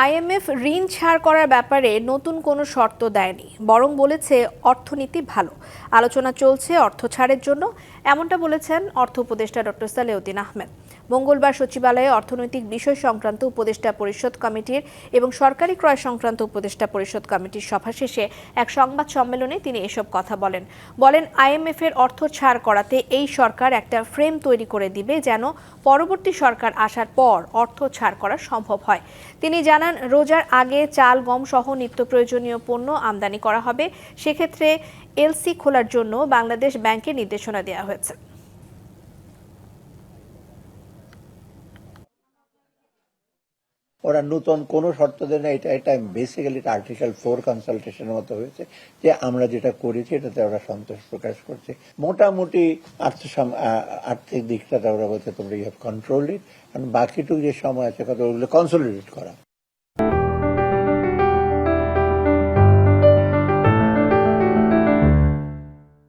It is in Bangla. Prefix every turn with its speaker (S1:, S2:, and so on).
S1: আইএমএফ ঋণ ছাড় করার ব্যাপারে নতুন কোনো শর্ত দেয়নি, বরং বলেছে অর্থনীতি ভালো। আলোচনা চলছে অর্থ ছাড়ের জন্য, এমনটা বলেছেন অর্থ উপদেষ্টা ডক্টর সালেউদ্দিন আহমেদ। মঙ্গলবার সচিবালয়ে অর্থনৈতিক বিষয় সংক্রান্ত উপদেষ্টা পরিষদ কমিটির এবং সরকারি ক্রয় সংক্রান্ত উপদেষ্টা পরিষদ কমিটির সভা শেষে এক সংবাদ সম্মেলনে তিনি এসব কথা বলেন। বলেন, আইএমএফ এর অর্থ ছাড় করাতে এই সরকার একটা ফ্রেম তৈরি করে দিবে যেন পরবর্তী সরকার আসার পর অর্থ ছাড় করা সম্ভব হয়। তিনি জানান, রোজার আগে চাল, গম সহ নিত্য প্রয়োজনীয় পণ্য আমদানি করা হবে। সেক্ষেত্রে এলসি খোলার জন্য বাংলাদেশ ব্যাংকে নির্দেশনা দেওয়া হয়েছে।
S2: ওরা নতুন কোনো শর্ত দেয় না। এটা এটা বেসিক্যালি এটা আর্টিকেল ফোর কনসালটেশনের মতো হয়েছে যে আমরা যেটা করেছি এটাতে ওরা সন্তোষ প্রকাশ করছে। মোটামুটি আর্থসাম আর্থিক দিকটাতে ওরা বলছে তোমরা ইউ হ্যাভ কন্ট্রোল ইট বাকিটুকু যে সময় আছে কথা ওগুলো কনসোলিডেট করা।